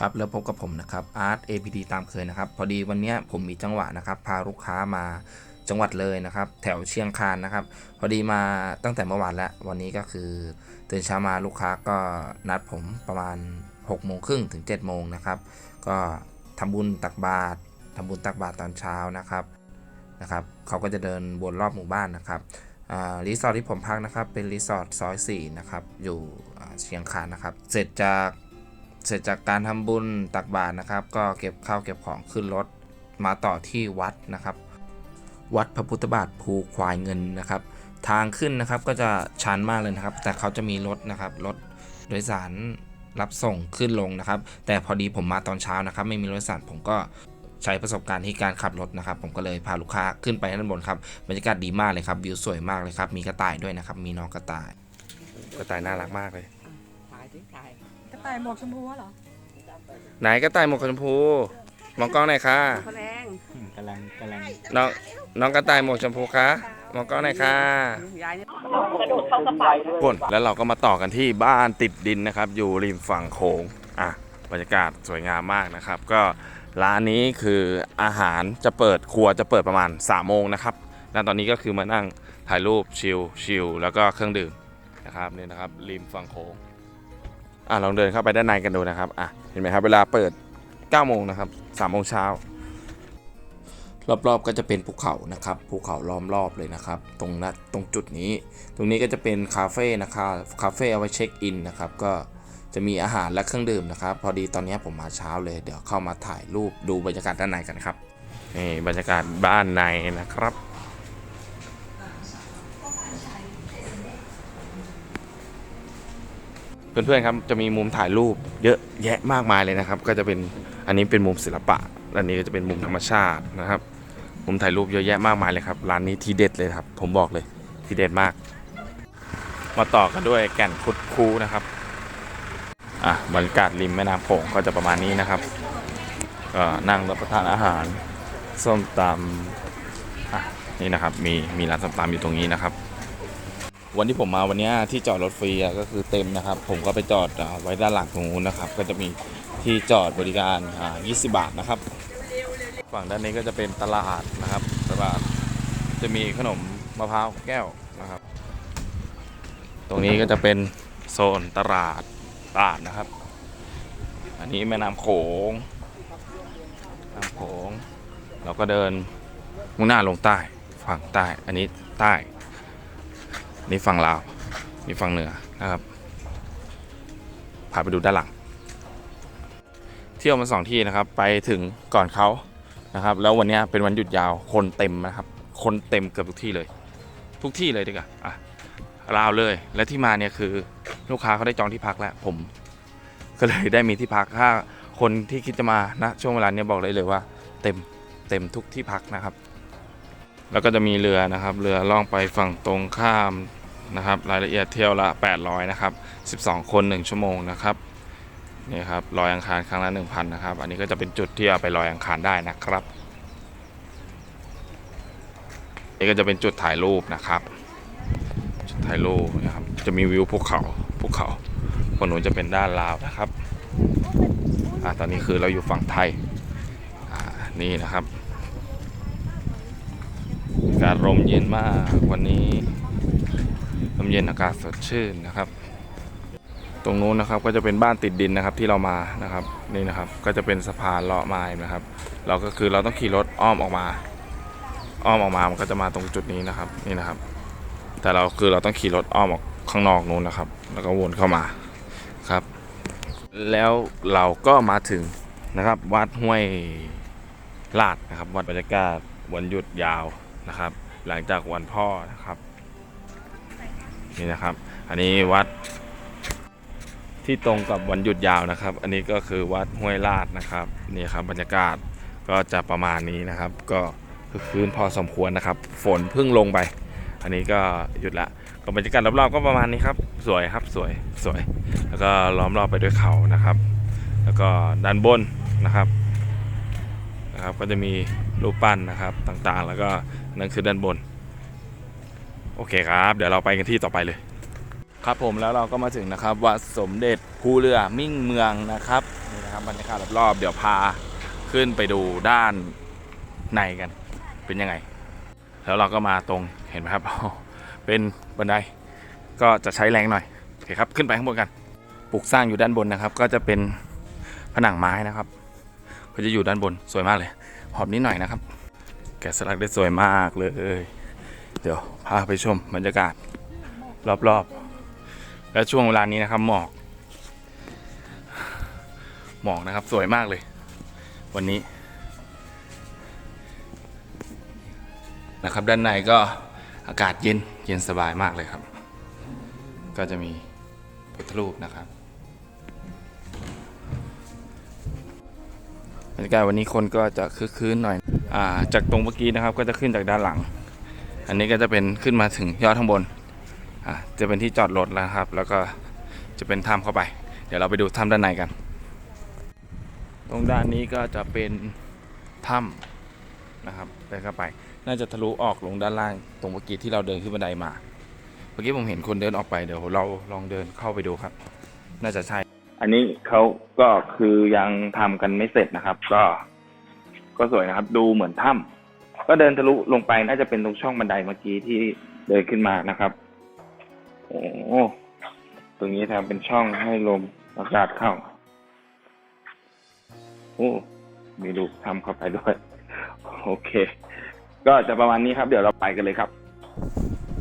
ครับแล้วพบกับผมนะครับอาร์ต APD ตามเคยนะครับ พอดีวันนี้ผมมีจังหวะนะครับ พาลูกค้ามาจังหวัดเลยนะครับ แถวเชียงคานนะครับ พอดีมาตั้งแต่เมื่อวานแล้ว วันนี้ก็คือตื่นเช้ามาลูกค้าก็นัดผมประมาณ6โมงครึ่งถึง7โมงนะครับ ก็ทำบุญตักบาตรทำบุญตักบาตรตอนเช้านะครับนะครับ เขาก็จะเดินวนรอบหมู่บ้านนะครับรีสอร์ทที่ผมพักนะครับ เป็นรีสอร์ทซอย4นะครับอยู่เชียงคานนะครับ เสร็จจาก เสร็จจากการทำบุญตักบาตรนะครับ ก็เก็บข้าวเก็บของขึ้นรถมาต่อที่วัดนะครับ วัดพระพุทธบาทภูควายเงินนะครับ ทางขึ้นนะครับก็จะชันมากเลยนะครับ แต่เขาจะมีรถนะครับรถโดยสารรับส่งขึ้นลงนะครับ แต่พอดีผมมาตอนเช้านะครับ ไม่มีรถโดยสารผมก็ใช้ประสบการณ์ที่การขับรถนะครับ ผมก็เลยพาลูกค้าขึ้นไปด้านบนครับบรรยากาศดีมากเลยครับวิวสวยมากเลยครับมีกระต่ายด้วยนะครับ มีน้องกระต่าย กระต่ายน่ารักมากเลยถ่ายดิถ่าย ระต่ายหมวกชมพูเหรอ ไหนกระต่ายหมวกชมพูมองกล้องหน่อยค่ะเขาแรงกำลังกำลังน้องน้องกระต่ายหมวกชมพูคะมองกล้องหน่อยค่ะยายเนี่ยพ่นแล้วเราก็มาต่อกันที่บ้านติดดินนะครับ อยู่ริมฝั่งโขงอะบรรยากาศสวยงามมากนะครับ ก็ร้านนี้คืออาหารจะเปิดครัวจะเปิดประมาณ3ามโมงนะครับแล้วตอนนี้ก็คือมานั่งถ่ายรูปชิลชิลแล้วก็เครื่องดื่มนะครับนี่นะครับริมฝั่งโขง อะลองเดินเข้าไปด้านในกันดูนะครับอะเห็นไหมครับเวลาเปิด9โมงนะครับ3โมงเช้ารอบๆก็จะเป็นภูเขานะครับภูเขาล้อมรอบเลยนะครับ ตรงนั้นตรงจุดนี้ ตรงนี้ก็จะเป็นคาเฟ่นะครับคาเฟ่เอาไว้เช็คอินนะครับก็จะมีอาหารและเครื่องดื่มนะครับ พอดีตอนนี้ผมมาเช้าเลย เดี๋ยวเข้ามาถ่ายรูปดูบรรยากาศด้านในกันครับนี่บรรยากาศบ้านในนะครับ เพื่อนๆครับจะมีมุมถ่ายรูปเยอะแยะมากมายเลยนะครับ ก็จะเป็นอันนี้เป็นมุมศิลปะอันนี้ก็จะเป็นมุมธรรมชาตินะครับ มุมถ่ายรูปเยอะแยะมากมายเลยครับร้านนี้ทีเด็ดเลยครับ ผมบอกเลยทีเด็ดมาก มาต่อกันด้วยแก่นคุดคูนะครับอะบรรยากาศริมแม่น้ำโขงก็จะประมาณนี้นะครับก็นั่งรับประทานอาหารส้มตำอะนี่นะครับมีมีร้านส้มตำอยู่ตรงนี้นะครับ วันที่ผมมาวันนี้ที่จอดรถฟรีก็คือเต็มนะครับ ผมก็ไปจอดไว้ด้านหลังตรงนู้นนะครับ ก็จะมีที่จอดบริการ20 บาทนะครับ ฝั่งด้านนี้ก็จะเป็นตลาดนะครับ ตลาดจะมีขนมมะพร้าวแก้วนะครับ ตรงนี้ก็จะเป็นโซนตลาดตลาดนะครับ อันนี้แม่น้ำโขงน้ำโขง เราก็เดินมุ่งหน้าลงใต้ฝั่งใต้ อันนี้ใต้ นี่ฝั่งลาวนี่ฝั่งเหนือนะครับพาไปดูด้านหลัง เที่ยวมาสองที่นะครับ ไปถึงก่อนเขานะครับ แล้ววันนี้เป็นวันหยุดยาวคนเต็มนะครับ คนเต็มเกือบทุกที่เลย ทุกที่เลยดีกว่าอะลาวเลยและที่มาเนี่ยคือลูกค้าเขาได้จองที่พักแล้วผม ก็เลยได้มีที่พักถ้าคนที่คิดจะมานะช่วงเวลาเนี้ยบอกเลยเลยว่า เต็มเต็มทุกที่พักนะครับ แล้วก็จะมีเรือนะครับ เรือล่องไปฝั่งตรงข้าม นะครับรายละเอียดเที่ยวละ 800นะครับ12 คน 1 ชั่วโมงนะครับนี่ครับลอยอังคารครั้งละ1,000นะครับ อันนี้ก็จะเป็นจุดที่เอาไปลอยอังคารได้นะครับนี่ก็จะเป็นจุดถ่ายรูปนะครับ จุดถ่ายรูปนะครับ จะมีวิวภูเขาภูเขาคนนู้นจะเป็นด้านลาวนะครับอะตอนนี้คือเราอยู่ฝั่งไทยอ่านี่นะครับอากาศลมเย็นมากวันนี้ ลมเย็นอากาศสดชื่นนะครับ ตรงนู้นนะครับก็จะเป็นบ้านติดดินนะครับที่เรามานะครับนี่นะครับก็จะเป็นสะพานเลาะไม้นะครับ เราก็คือเราต้องขี่รถอ้อมออกมา อ้อมออกมามันก็จะมาตรงจุดนี้นะครับนี่นะครับ แต่เราคือเราต้องขี่รถอ้อมออกข้างนอกนู้นนะครับ แล้วก็วนเข้ามาครับ แล้วเราก็มาถึงนะครับวัดห้วยลาดนะครับวัดบรรยากาศวันหยุดยาวนะครับ หลังจากวันพ่อนะครับ นี่นะครับ อันนี้วัดที่ตรงกับวันหยุดยาวนะครับ อันนี้ก็คือวัดห้วยลาดนะครับนี่ครับบรรยากาศก็จะประมาณนี้นะครับ ก็คือคืนพอสมควรนะครับ ฝนเพิ่งลงไป อันนี้ก็หยุดละก็บรรยากาศรอบๆก็ประมาณนี้ครับ สวยครับสวยสวย แล้วก็ล้อมรอบไปด้วยเขานะครับ แล้วก็ด้านบนนะครับนะครับ ก็จะมีรูปปั้นนะครับต่างๆ แล้วก็นั่นคือด้านบน โอเคครับ เดี๋ยวเราไปกันที่ต่อไปเลย ครับผมแล้วเราก็มาถึงนะครับวัดสมเด็จภูเรือมิ่งเมืองนะครับนี่นะครับบรรยากาศรอบๆเดี๋ยวพาขึ้นไปดูด้านในกันเป็นยังไง แล้วเราก็มาตรงเห็นไหมครับ เป็นบันไดก็จะใช้แรงหน่อยโอเคครับขึ้นไปข้างบนกันปลูกสร้างอยู่ด้านบนนะครับ ก็จะเป็นผนังไม้นะครับก็จะอยู่ด้านบนสวยมากเลย หอบนิดหน่อยนะครับ แกะสลักได้สวยมากเลย เดี๋ยวพาไปชมบรรยากาศ รอบๆ และช่วงเวลานี้นะครับหมอก หมอกนะครับสวยมากเลย วันนี้ นะครับด้านในก็อากาศเย็นเย็นสบายมากเลยครับ ก็จะมีพุทธรูปนะครับบรรยากาศวันนี้คนก็จะคึกคืนหน่อยอาจากตรงเมื่อกี้นะครับก็จะขึ้นจากด้านหลัง อันนี้ก็จะเป็นขึ้นมาถึงยอดข้างบนอ่าจะเป็นที่จอดรถแล้วครับ แล้วก็จะเป็นถ้ำเข้าไป เดี๋ยวเราไปดูถ้ำด้านในกัน ตรงด้านนี้ก็จะเป็นถ้ำนะครับเดินเข้าไป น่าจะทะลุออกลงด้านล่าง ตรงเมื่อกี้ที่เราเดินขึ้นบันไดมาเมื่อกี้ผมเห็นคนเดินออกไปเดี๋ยวเราลองเดินเข้าไปดูครับ น่าจะใช่ อันนี้เขาก็คือยังทำกันไม่เสร็จนะครับ ก็ ก็สวยนะครับ ดูเหมือนถ้ำ ก็เดินทะลุลงไปน่าจะเป็นตรงช่องบันไดเมื่อกี้ที่เดินขึ้นมานะครับ โอ้ตรงนี้ทำเป็นช่องให้ลมอากาศเข้า โอ้มีลูกทำเข้าไปด้วย โอเค ก็จะประมาณนี้ครับ เดี๋ยวเราไปกันเลยครับ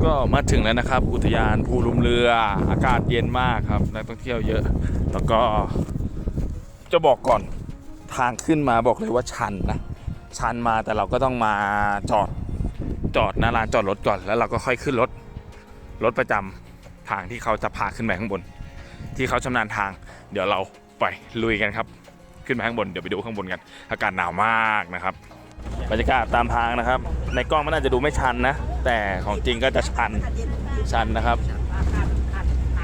ก็มาถึงแล้วนะครับ อุทยานภูลุมเรือ อากาศเย็นมากครับ นักท่องเที่ยวเยอะ แล้วก็จะบอกก่อนทางขึ้นมาบอกเลยว่าชันนะ ชันมาแต่เราก็ต้องมาจอดจอดหน้าลานจอดรถก่อนแล้วเราก็ค่อยขึ้นรถรถประจำทางที่เขาจะพาขึ้นไปข้างบน ที่เขาชำนาญทาง เดี๋ยวเราไปลุยกันครับ ขึ้นไปข้างบนเดี๋ยวไปดูข้างบนกันอากาศหนาวมากนะครับบรรยากาศตามทางนะครับ ในกล้องมันน่าจะดูไม่ชันนะ แต่ของจริงก็จะชันชันนะครับ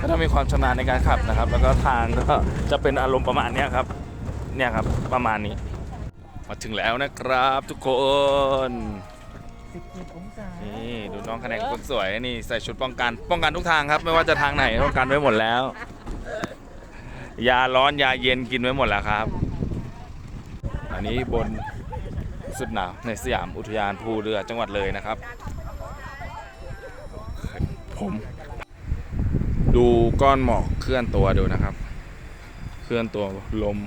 ก็ต้องมีความชำนาญในการขับนะครับ แล้วก็ทางก็จะเป็นอารมณ์ประมาณนี้ครับเนี่ยครับประมาณนี้ มาถึงแล้วนะครับทุกคนนี่ดูน้องคะแนนคนสวยนี่ใส่ชุดป้องกัน ป้องกันทุกทางครับ ไม่ว่าจะทางไหนป้องกันไว้หมดแล้ว ยาร้อนยาเย็นกินไว้หมดแล้วครับ อันนี้บนสุดหนาวในสยามอุทยานภูเรือจังหวัดเลยนะครับ ผมดูก้อนหมอกเคลื่อนตัวดูนะครับ เคลื่อนตัวลม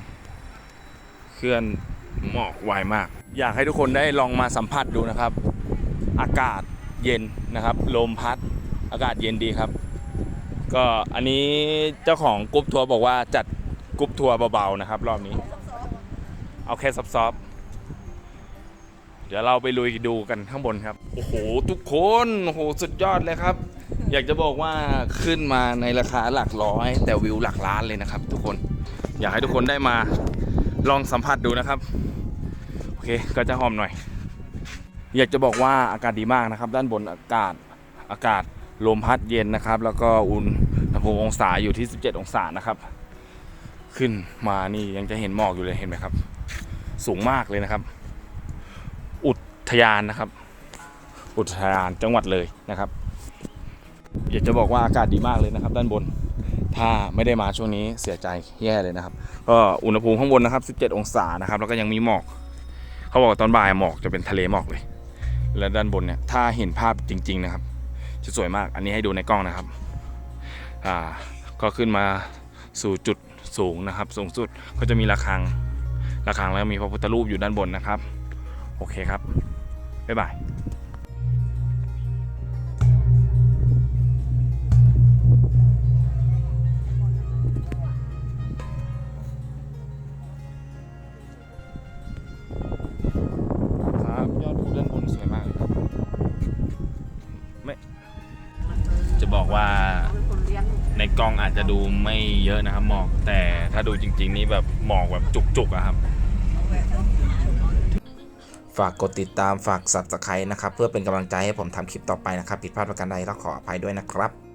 เคลื่อน หมอกไวมาก อยากให้ทุกคนได้ลองมาสัมผัสดูนะครับ อากาศเย็นนะครับ ลมพัด อากาศเย็นดีครับ ก็อันนี้เจ้าของกรุ๊ปทัวร์บอกว่าจัดกรุ๊ปทัวร์เบาๆนะครับ รอบนี้ เอาแค่ซับซอฟเดี๋ยวเราไปลุยดูกันข้างบนครับ โอ้โห ทุกคนโอ้โหสุดยอดเลยครับ อยากจะบอกว่าขึ้นมาในราคาหลักร้อย แต่วิวหลักล้านเลยนะครับ ทุกคน อยากให้ทุกคนได้มา ลองสัมผัสดูนะครับ โอเคก็จะหอมหน่อย อยากจะบอกว่าอากาศดีมากนะครับ ด้านบนอากาศอากาศลมพัดเย็นนะครับ แล้วก็อุณหภูมิองศาอยู่ที่ 17 องศานะครับ ขึ้นมานี่ยังจะเห็นหมอกอยู่เลยเห็นไหมครับ สูงมากเลยนะครับ อุทยานนะครับ อุทยานจังหวัดเลยนะครับ อยากจะบอกว่าอากาศดีมากเลยนะครับ ด้านบน ถ้าไม่ได้มาช่วงนี้เสียใจแย่เลยนะครับ ก็อุณหภูมิข้างบนนะครับ 17 องศานะครับ แล้วก็ยังมีหมอก เขาบอกว่าตอนบ่ายหมอกจะเป็นทะเลหมอกเลย และด้านบนเนี่ยถ้าเห็นภาพจริง ๆ นะครับ จะสวยมากอันนี้ให้ดูในกล้องนะครับอ่าก็ขึ้นมาสู่จุดสูงนะครับ สูงสุดก็จะมีระฆังระฆังแล้วมีพระพุทธรูปอยู่ด้านบนนะครับ โอเคครับบ๊ายบาย บอกว่าในกล้องอาจจะดูไม่เยอะนะครับหมอก แต่ถ้าดูจริง ๆ นี่แบบหมอกแบบจุกๆอะครับ ฝากกดติดตามฝาก subscribe นะครับ เพื่อเป็นกำลังใจให้ผมทำคลิปต่อไปนะครับ ผิดพลาดประการใดก็ขออภัยด้วยนะครับ